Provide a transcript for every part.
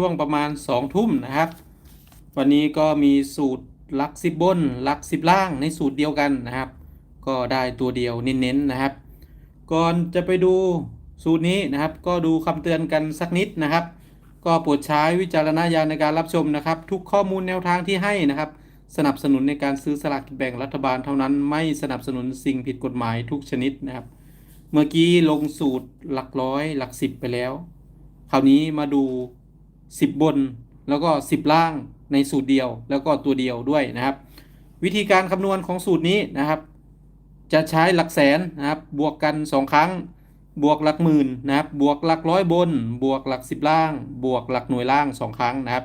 ช่วงประมาณสองทุ่มนะครับ วันนี้ก็มีสูตรหลักสิบบนหลักสิบล่างในสูตรเดียวกันนะครับ ก็ได้ตัวเดียวเน้นๆนะครับ ก่อนจะไปดูสูตรนี้นะครับ ก็ดูคำเตือนกันสักนิดนะครับ ก็โปรดใช้วิจารณญาณในการรับชมนะครับ ทุกข้อมูลแนวทางที่ให้นะครับ สนับสนุนในการซื้อสลากกินแบ่งรัฐบาลเท่านั้น ไม่สนับสนุนสิ่งผิดกฎหมายทุกชนิดนะครับ เมื่อกี้ลงสูตรหลักร้อยหลักสิบไปแล้ว คราวนี้มาดู 10 บน แล้วก็ 10 ล่างในสูตรเดียว แล้วก็ตัวเดียวด้วยนะครับ วิธีการคำนวณของสูตรนี้นะครับ จะใช้หลักแสนนะครับบวกกัน 2 ครั้ง บวกหลักหมื่นนะครับบวกหลักร้อยบน บวกหลัก 10 ล่าง บวกหลักหน่วยล่าง 2 ครั้งนะครับ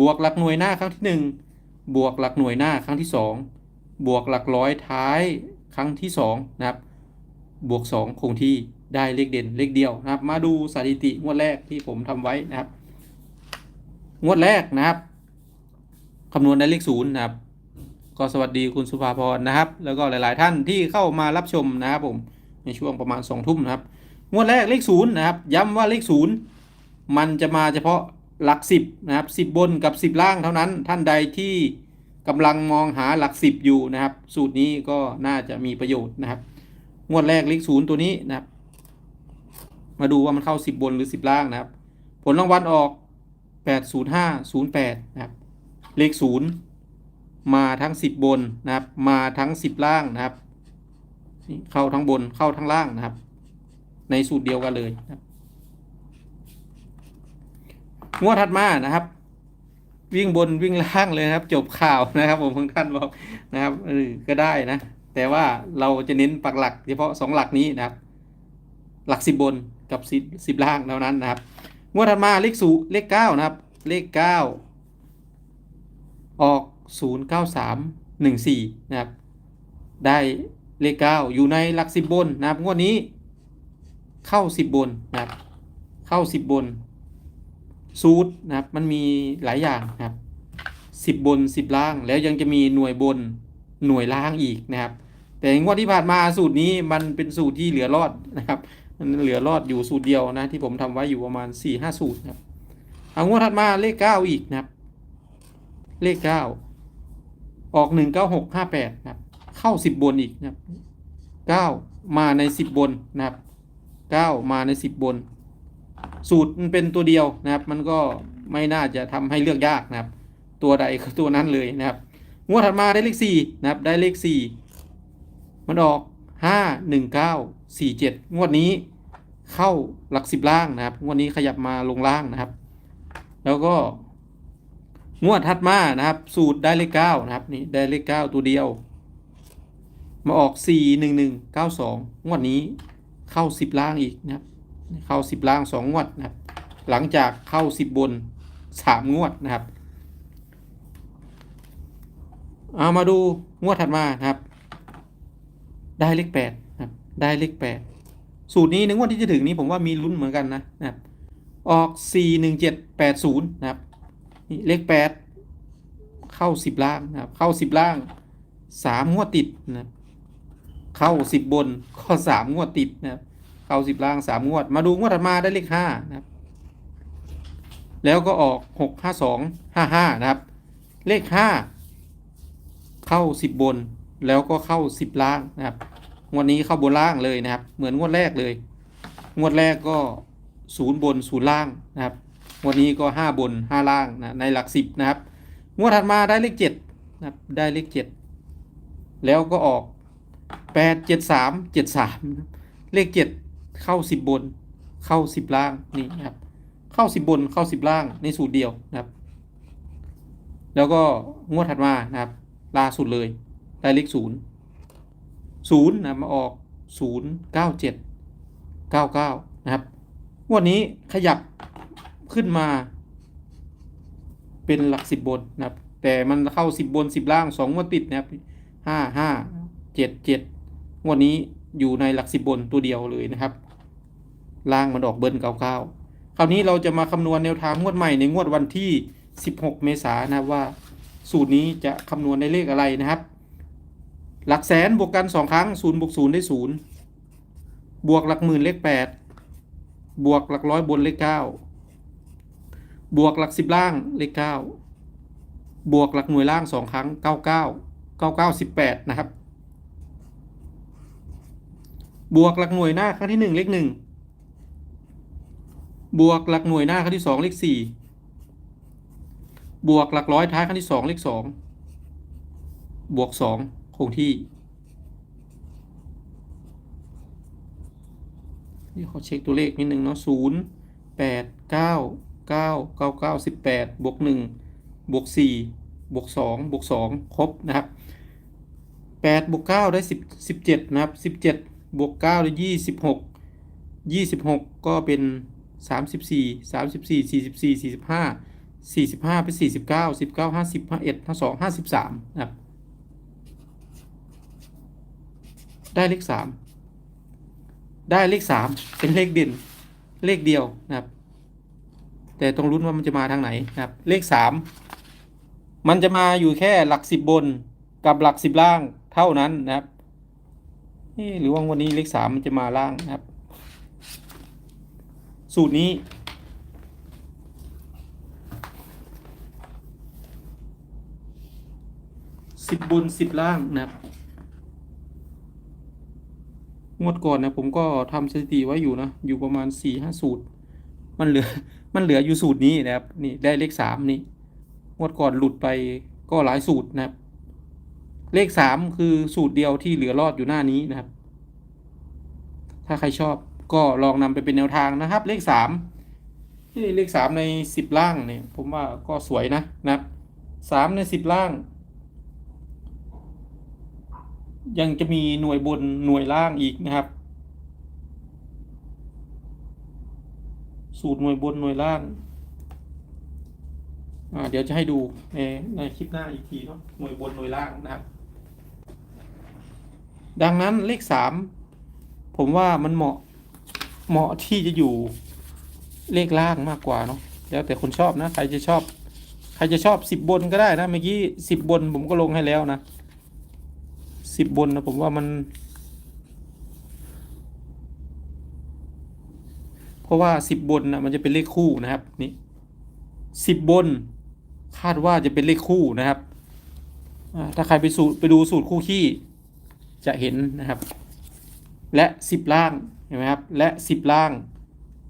บวกหลักหน่วยหน้าครั้งที่ 1 บวกหลักหน่วยหน้าครั้งที่ 2 บวกหลักร้อยท้ายครั้งที่2นะครับบวก 2 คงที่ได้เลขเด่นเลขเดียวนะครับ มาดูสถิติงวดแรกที่ผมทำไว้นะครับ งวดแรกนะครับคำนวณได้เลขศูนย์นะครับ ก็สวัสดีคุณสุภาพรนะครับ แล้วก็หลาย ๆ ท่านที่เข้ามารับชมนะครับผมในช่วงประมาณสองทุ่มนะครับ งวดแรกเลขศูนย์นะครับ ย้ำว่าเลขศูนย์มันจะมาเฉพาะหลักสิบนะครับสิบบนกับสิบล่างเท่านั้น ท่านใดที่กำลังมองหาหลักสิบอยู่นะครับ สูตรนี้ก็น่าจะมีประโยชน์นะครับ งวดแรกเลขศูนย์ตัวนี้นะครับ มาดูว่ามันเข้าสิบบนหรือสิบล่างนะครับ ผลรางวัลออก 80508นะครับเลข 0 มาทั้ง 10 บนนะครับ มาทั้ง 10 ล่างนะครับเข้าทั้งบนเข้าทั้งล่างนะครับ ในสูตรเดียวกันเลยนะครับงวดถัดมานะครับ วิ่งบนวิ่งล่างเลยนะครับ จบข่าวนะครับ ผมท่านบอกนะครับเออก็ได้นะ แต่ว่าเราจะเน้นปักหลัก เฉพาะสองหลักนี้นะครับ หลักสิบบนกับสิบสิบล่างเท่านั้นนะครับ งวดถัดมาเลขศูเลขเก้านะครับ เลขเก้าออกศูนย์เก้าสามหนึ่งสี่นะครับ ได้เลขเก้าอยู่ในหลักสิบบนนะครับ งวดนี้ เข้าสิบบนนะครับ เข้าสิบบน สูตรนะครับ มันมีหลายอย่างนะครับสิบบนสิบล่าง แล้วยังจะมีหน่วยบนหน่วยล่างอีกนะครับ แต่งวดที่ผ่านมาสูตรนี้มันเป็นสูตรที่เหลือรอดนะครับ มันเหลือรอดอยู่สูตรเดียวนะที่ผมทำไว้อยู่ประมาณ4ี่ห้าสูตรนะครับเอางวดถัดมาเลขเก้าอีกนะครับ เลขเก้าออกหนึ่งเก้าหกห้าแปดนะครับ เข้าสิบบนอีกนะครับเก้ามาในสิบบนนะครับเก้ามาในสิบบน สูตรมันเป็นตัวเดียวนะครับ มันก็ไม่น่าจะทำให้เลือกยากนะครับ ตัวใดก็ตัวนั้นเลยนะครับงวดถัดมาได้เลขสี่นะครับ ได้เลขสี่มันออกห้าหนึ่งเก้า สี่เจ็ดงวดนี้เข้าหลักสิบล่างนะครับ งวดนี้ขยับมาลงล่างนะครับ แล้วก็ งวดถัดมานะครับ สูตรได้เลขเก้านะครับนี่ได้เลขเก้าตัวเดียว มาออกสี่หนึ่งหนึ่งเก้าสองงวดนี้เข้าสิบล่างอีกนะครับ เข้าสิบล่างสองงวดนะครับ หลังจากเข้าสิบบนสามงวดนะครับเอามาดูงวดถัดมานะครับ ได้เลขแปดนะครับ ได้เลขแปดสูตรนี้ในงวดที่จะถึงนี้ผมว่ามีลุ้นเหมือนกันนะนะครับออกสี่หนึ่งเจ็ดแปดศูนะครับนี่เลขแปดเข้าสิบล่างนะครับ เข้าสิบล่างสามงวดติดนะครับ เข้าสิบบนก็สามงวดติดนะครับเข้าสิบล่างสามงวด มาดูงวดถัดมาได้เลขห้านะครับ แล้วก็ออกหกห้าสองห้าห้านะครับ เลขห้าเข้าสิบบน แล้วก็เข้าสิบล่างนะครับ งวดนี้เข้าบนล่างเลยนะครับ เหมือนงวดแรกเลย งวดแรกก็ศูนย์บนศูนย์ล่างนะครับ งวดนี้ก็ห้าบนห้าล่างนะในหลักสิบนะครับ งวดถัดมาได้เลขเจ็ดนะครับได้เลขเจ็ดแล้วก็ออกแปดเจ็ดสามเจ็ดสามเลขเจ็ดเข้าสิบบน เข้าสิบล่างนี่นะครับ เข้าสิบบนเข้าสิบล่างในสูตรเดียวนะครับ แล้วก็งวดถัดมานะครับล่าสุดเลยได้เลขศูนย์ ศูนย์นะมาออกศูนย์เก้าเจ็ดเก้าเก้านะครับงวดนี้ขยับขึ้นมา เป็นหลักสิบบนนะครับ แต่มันเข้าสิบบนสิบล่างสองงวดติดนะครับห้าห้าเจ็ดเจ็ดงวดนี้อยู่ในหลักสิบบนตัวเดียวเลยนะครับ ล่างมันออกเบิ้ลเก้าเก้าคราวนี้เราจะมาคำนวณแนวทางงวดใหม่ในงวดวันที่ 16 เมษายนนะว่า สูตรนี้จะคำนวณในเลขอะไรนะครับ หลักแสนบวกกันสองครั้งศูนย์บวกศูนย์ได้ศูนย์บวกหลักหมื่นเลขแปดบวกหลักร้อยบนเลขเก้าบวกหลักสิบล่างเลขเก้าบวกหลักหน่วยล่างสองครั้งเก้าเก้าเก้าเก้าสิบแปดนะครับ บวกหลักหน่วยหน้าครั้งที่หนึ่งเลขหนึ่งบวกหลักหน่วยหน้าครั้งที่สองเลขสี่บวกหลักร้อยท้ายครั้งที่สองเลขสองบวกสอง คงที่ นี่เขอเช็คตัวเลขนิดนึงเนาะศูนย์แปดเก้าเก้าเก้าเก้าสิบแปดบวกหนึ่งบวกสี่บวกสองบวกสองครบนะครับแปดบวกเก้าได้สิบสิบเจ็ดนะครับสิบเจ็ดบวกเก้าได้ยี่สิบหกยี่สิบหกก็เป็นสามสิบสี่สามสิบสี่สี่สิบสี่สี่สิบห้าสี่สิบห้าเป็นสี่สิบเก้าสิบเก้าห้าสิบห้าเอ็ดห้าสองห้าสิบสามนะครับ ได้เลขสามได้เลขสามเป็นเลขเด่นเลขเดียวนะครับ แต่ต้องรุ้นว่ามันจะมาทางไหนนะครับ เลขสามมันจะมาอยู่แค่หลักสิบบนกับหลักสิบล่างเท่านั้นนะครับเอ๊ะหรือว่าวันนี้เลขสามมันจะมาล่างนะครับ สูตรนี้ สิบบนสิบล่างนะครับ งวดก่อนนะผมก็ทำสถิติไว้อยู่นะ อยู่ประมาณสี่ห้าสูตร มันเหลือ มันเหลืออยู่สูตรนี้นะครับ นี่ได้เลขสามนี่ งวดก่อนหลุดไปก็หลายสูตรนะครับ เลขสามคือสูตรเดียวที่เหลือรอดอยู่หน้านี้นะครับ ถ้าใครชอบก็ลองนำไปเป็นแนวทางนะครับ เลขสามที่เลขสามในสิบล่างเนี่ย ผมว่าก็สวยนะนะครับสามในสิบล่าง ยังจะมีหน่วยบนหน่วยล่างอีกนะครับ สูตรหน่วยบนหน่วยล่างอ่าเดี๋ยวจะให้ดูในในคลิปหน้าอีกทีเนาะหน่วยบนหน่วยล่างนะครับ ดังนั้นเลขสามผมว่ามันเหมาะเหมาะที่จะอยู่เลขล่างมากกว่าเนาะแล้วแต่คนชอบนะ ใครจะชอบ ใครจะชอบสิบบนก็ได้นะเมื่อกี้สิบบนผมก็ลงให้แล้วนะ สิบบนนะผมว่ามัน เพราะว่าสิบบนนะมันจะเป็นเลขคู่นะครับนี่สิบบน คาดว่าจะเป็นเลขคู่นะครับถ้าใครไปสูตรไปดูสูตรคู่ขี้จะเห็นนะครับ และสิบล่างเห็นไหมครับ และสิบล่าง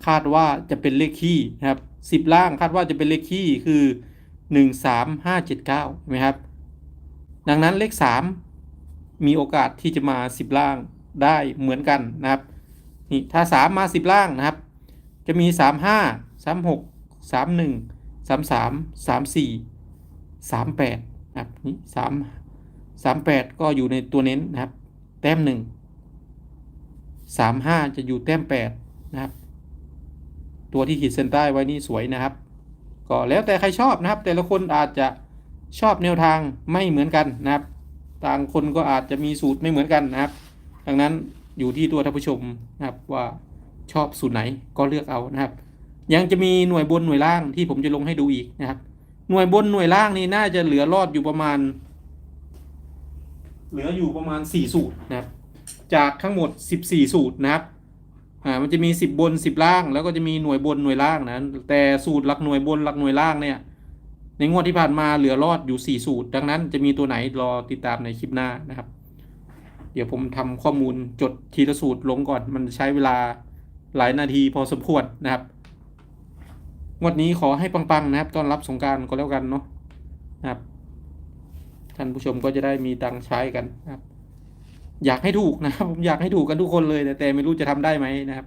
คาดว่าจะเป็นเลขขี้นะครับสิบล่างคาดว่าจะเป็นเลขขี้คือหนึ่งสามห้าเจ็ดเก้าเห็นไหมครับ ดังนั้นเลขสาม มีโอกาสที่จะมาสิบล่างได้เหมือนกันนะครับนี่ถ้าสามมาสิบล่างนะครับ จะมีสามห้าสามหกสามหนึ่งสามสามสามสี่สามแปดนะครับนี่สามสามแปดก็อยู่ในตัวเน้นนะครับ แต้มหนึ่งสามห้าจะอยู่แต้มแปดนะครับ ตัวที่ขีดเส้นใต้ไว้นี่สวยนะครับ ก็แล้วแต่ใครชอบนะครับ แต่ละคนอาจจะชอบแนวทางไม่เหมือนกันนะครับ ต่างคนก็อาจจะมีสูตรไม่เหมือนกันนะครับ ดังนั้นอยู่ที่ตัวท่านผู้ชมนะครับว่าชอบสูตรไหนก็เลือกเอานะครับ ยังจะมีหน่วยบนหน่วยล่างที่ผมจะลงให้ดูอีกนะครับ หน่วยบนหน่วยล่างนี่น่าจะเหลือรอดอยู่ประมาณ เหลืออยู่ประมาณสี่สูตรนะครับ จากทั้งหมดสิบสี่สูตรนะครับอ่ามันจะมีสิบบนสิบล่าง แล้วก็จะมีหน่วยบนหน่วยล่างนะแต่สูตรหลักหน่วยบนหลักหน่วยล่างเนี่ย ในงวดที่ผ่านมาเหลือรอดอยู่ 4 สูตร ดังนั้นจะมีตัวไหนรอติดตามในคลิปหน้านะครับ เดี๋ยวผมทำข้อมูลจดทีละสูตรลงก่อน มันใช้เวลาหลายนาทีพอสมควรนะครับ งวดนี้ขอให้ปังๆนะครับ ต้อนรับสงการก็แล้วกันเนาะนะครับ ท่านผู้ชมก็จะได้มีตังใช้กันนะครับ อยากให้ถูกนะครับ ผมอยากให้ถูกกันทุกคนเลย แต่แต่ไม่รู้จะทำได้ไหมนะครับ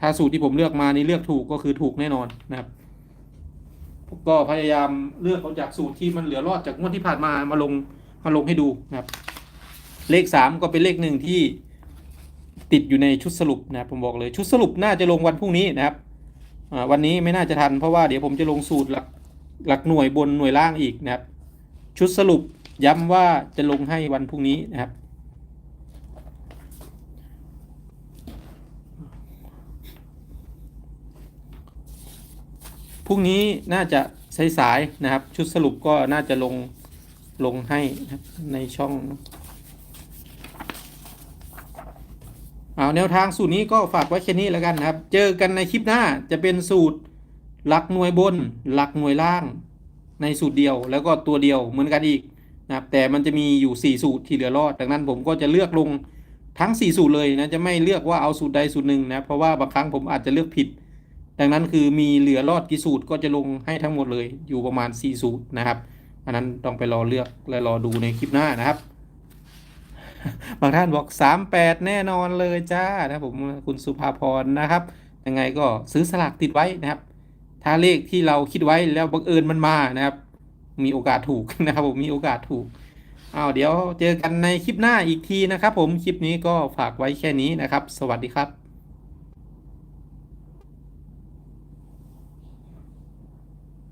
ถ้าสูตรที่ผมเลือกมานี่เลือกถูกก็คือถูกแน่นอนนะครับ ก็พยายามเลือกเอาจากสูตรที่มันเหลือรอดจากงวดที่ผ่านมามาลงมาลงให้ดูนะครับ เลขสามก็เป็นเลขหนึ่งที่ติดอยู่ในชุดสรุปนะครับผมบอกเลยชุดสรุปน่าจะลงวันพรุ่งนี้นะครับวันนี้ไม่น่าจะทันเพราะว่าเดี๋ยวผมจะลงสูตรหลักหลักหน่วยบนหน่วยล่างอีกนะครับ ชุดสรุปย้ำว่าจะลงให้วันพรุ่งนี้นะครับ พรุ่งนี้น่าจะสายๆนะครับ ชุดสรุปก็น่าจะลงลงให้นะครับในช่องเอาแนวทางสูตรนี้ก็ฝากไว้แค่นี้แล้วกันนะครับ เจอกันในคลิปหน้าจะเป็นสูตรหลักหน่วยบน หลักหน่วยล่าง ในสูตรเดียวแล้วก็ตัวเดียวเหมือนกันอีกนะครับแต่มันจะมีอยู่ 4 สูตรที่เหลือรอด ดังนั้นผมก็จะเลือกลงทั้ง 4 สูตรเลยนะจะไม่เลือกว่าเอาสูตรใดสูตรหนึ่งนะเพราะว่าบางครั้งผมอาจจะเลือกผิด ดังนั้นคือมีเหลือรอดกี่สูตรก็จะลงให้ทั้งหมดเลยอยู่ประมาณ 4 สูตรนะครับ อันนั้นต้องไปรอเลือกและรอดูในคลิปหน้านะครับ บางท่านบอก 38 แน่นอนเลยจ้านะผมคุณสุภาพรนะครับ ยังไงก็ซื้อสลากติดไว้นะครับ ถ้าเลขที่เราคิดไว้แล้วบังเอิญมันมานะครับ มีโอกาสถูกนะครับผมมีโอกาสถูกอ้าวเดี๋ยวเจอกันในคลิปหน้าอีกทีนะครับ ผมคลิปนี้ก็ฝากไว้แค่นี้นะครับ สวัสดีครับ